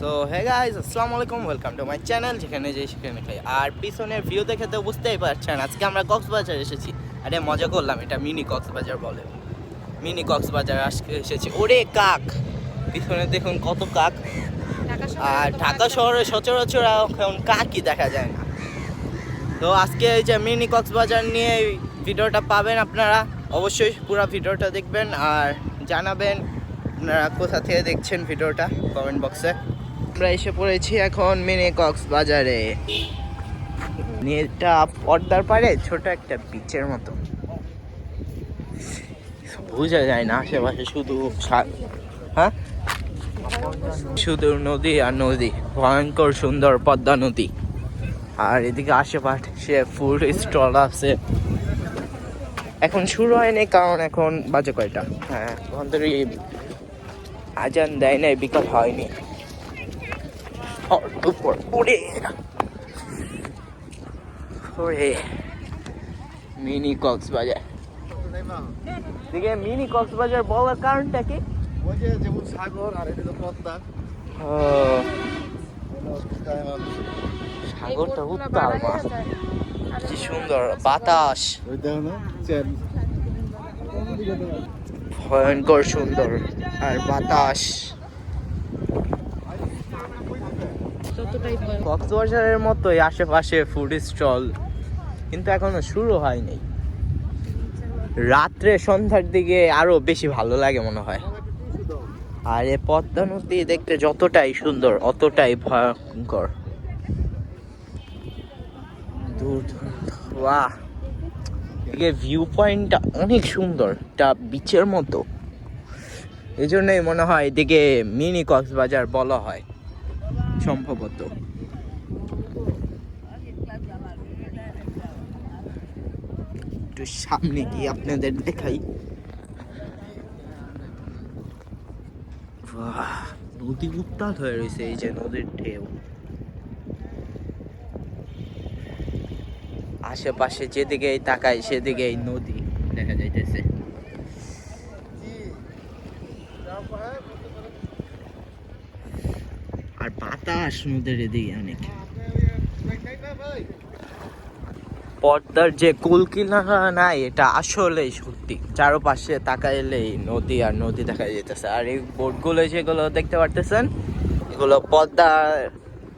So hey guys আসসালামু আলাইকুম welcome to my channel যেখানে যে সেখানে খাই। আর পিছনের ভিউ দেখে তো বুঝতেই পারছেন আজকে আমরা কক্সবাজার এসেছি। আরে মজা করলাম এটা মিনি কক্সবাজার বলে। মিনি কক্সবাজার আজকে এসেছি। ওরে কাক! পিছনে দেখুন কত কাক। আর ঢাকা শহরে সচরাচর এখন কাকই দেখা যায় না। তো আজকে এই যে মিনি কক্সবাজার নিয়ে এই ভিডিওটা পাবেন আপনারা। অবশ্যই পুরো ভিডিওটা দেখবেন আর জানাবেন আপনারা কোথা থেকে দেখছেন ভিডিওটা কমেন্ট বক্সে। আমরা এসে পড়েছি এখন মিনি কক্সবাজারে এটা পর্দার পারে ছোট একটা বিচের মতো। বোঝা যায় না আশেপাশে শুধু হ্যাঁ? শুধু নদী আর নদী, ভয়ঙ্কর সুন্দর পদ্মা নদী। আর এদিকে আশেপাশে ফুড স্টল আছে। এখন শুরু হয়নি, কারণ এখন বাজে কয়টা? হ্যাঁ আজান দেয় নাই, বিকাল হয়নি। ঝড় দুপুর ওরে ওরে মিনি কক্সবাজার দিকে মিনি কক্সবাজার বলার কারণটা কি? ওই যে যেমন সাগর আর এটা তো পদ্মা। ও, সাগরটা উত্তাল মাছ। কি সুন্দর বাতাস। ভয়ঙ্কর সুন্দর আর বাতাস। কক্সবাজারের মতোই আশেপাশে ফুড স্টল কিন্তু এখনও শুরু হয়নি। রাত্রে সন্ধ্যার দিকে আরও বেশি ভালো লাগে মনে হয়। আর এ পদ্মা নদী দেখতে যতটাই সুন্দর, অতটাই ভয়ঙ্কর। এদিকে ভিউ পয়েন্টটা অনেক সুন্দর এটা বিচের মতো। এই জন্যই মনে হয় এদিকে মিনি কক্সবাজার বলা হয়। সম্ভবত। একটু সামনে গিয়ে আপনাদের দেখাই। নদী উত্তাল হয়ে রয়েছে এই যে নদীর ঢেউ। আশেপাশে যেদিকেই তাকাই, সেদিকেই নদী দেখা যাইতেছে আর বাতাস নদীর এদিকে অনেক। পদ্মার যে কুল কিনারা নাই, এটা আসলেই সত্যি। চারপাশে তাকাইলেই নদী আর নদী দেখা যেতেছে আর এই বোটগুলো যেগুলো দেখতে পারতেছেন, এগুলো পদ্মা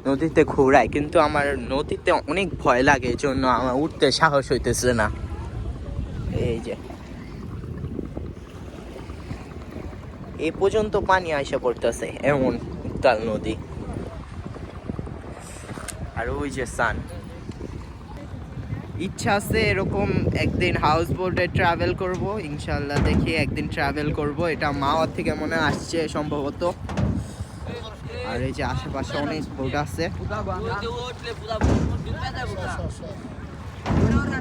নদীতে ঘোরায়। কিন্তু আমার নদীতে অনেক ভয় লাগে এই জন্য আমার উঠতে সাহস হইতেছে না। এই যে। এ পর্যন্ত পানি আইসা পড়তেছে, এমন উত্তাল নদী। আর ওই যে সান ইচ্ছা আছে এরকম একদিন হাউস বোটে ট্রাভেল করব ইনশাল্লাহ দেখি একদিন ট্রাভেল করব। এটা মাওয়ার থেকে মনে আসছে সম্ভবত। আর এই যে আশেপাশে অনেক বোট আছে।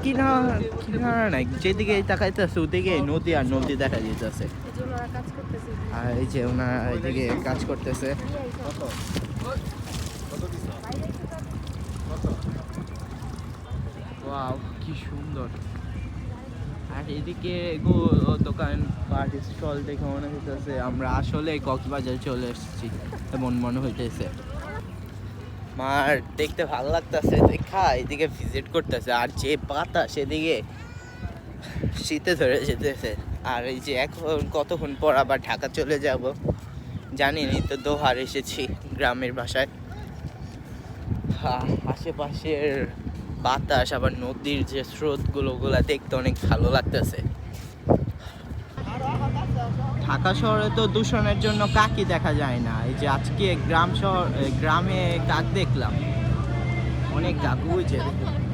কিনারা কিনারা নাই যেদিকে তাকাইতেছে ওদিকে নদী আর নদী দেখা যেতেছে আর এই যে ওনারা এদিকে কাজ করতেছে। ওয়াও কি সুন্দর। আর এদিকে দোকান পাট স্টল দেখে মনে হইতেছে আমরা আসলে কক্সবাজার চলে এসেছি, এমন মনে হইতেছে। মার, দেখতে ভালো লাগতেছে, দেখা, এদিকে ভিজিট করতেছে, আর যে পাতা সেদিকে শীতে ধরে যেতেছে। আর এই যে এখন কতক্ষণ পর আবার ঢাকা চলে যাব, জানিনি তো দোহার এসেছি গ্রামের বাসায়। আশেপাশের বাতাস আবার নদীর যে স্রোতগুলো ওগুলা দেখতে অনেক ভালো লাগতেছে। ঢাকা শহরে তো দূষণের জন্য কাকই দেখা যায় না। এই যে আজকে গ্রাম শহর গ্রামে কাক দেখলাম। অনেক কাক ওই যে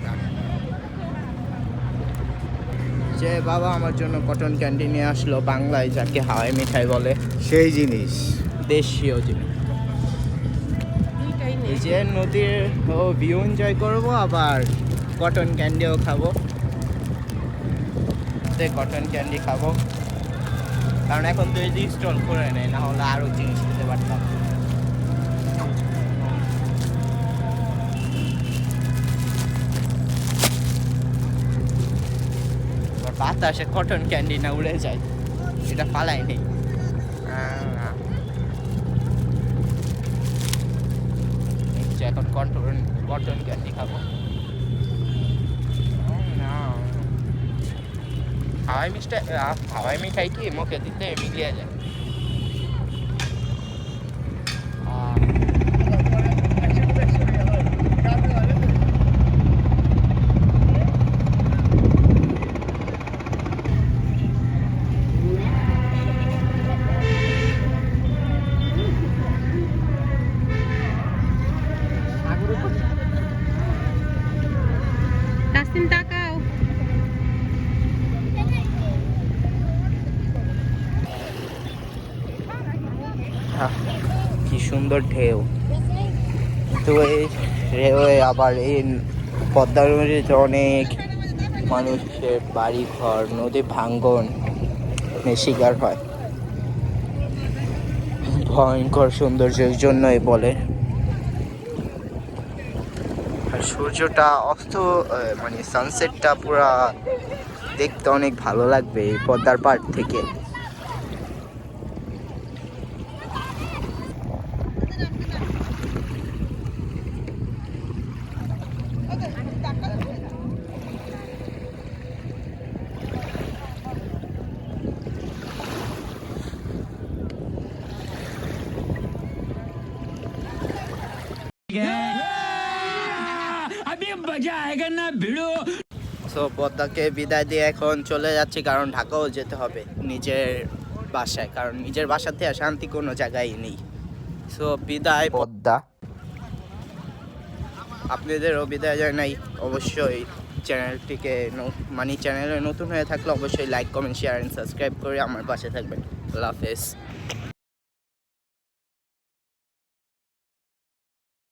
কাক। বাবা আমার জন্য কটন ক্যান্ডি নিয়ে আসলো বাংলায় যাকে হাওয়াই মিঠাই বলে। সেই জিনিস। দেশীয় জিনিস। যে নদীর ভিউ এনজয় করব, আবার কটন ক্যান্ডিও খাব। কটন ক্যান্ডি খাব। কারণ এখন তো এই স্টল করে নেয়, না হলে আরও জিনিস খেতে পারতাম। বাতাসে কটন ক্যান্ডি না উড়ে যায়, এটা পালাই নেই আহ, এখন কন্ট্রোল কটন ক্যান্ডি খাব হাওয়াই মিষ্টাই আহ, হাওয়াই মিঠাই কি মুখে দিতে মিলিয়ে যায়। আহ, কি সুন্দর ঢেউ। তো এই ঢেউয়ে আবার এই পদ্মার নদীতে অনেক মানুষের বাড়ি ঘর নদী ভাঙ্গন শিকার হয়। ভয়ঙ্কর সৌন্দর্যের জন্যই বলে। আর সূর্যটা অস্ত মানে সানসেটটা পুরা দেখতে অনেক ভালো লাগবে এই পদ্মার পাড় থেকে। পদ্মাকে বিদায় দিয়ে এখন চলে যাচ্ছি কারণ ঢাকাও যেতে হবে নিজের বাসায় কারণ নিজের বাসাতে আর শান্তি কোনো জায়গায় নেই। সো বিদায়। পদ্মা আপনাদেরও বিদায় জানাই। অবশ্যই চ্যানেলটিকে ন- মানে চ্যানেলে নতুন হয়ে থাকলে অবশ্যই like comment share and subscribe করে আমার পাশে থাকবেন। আল্লাহ হাফেজ।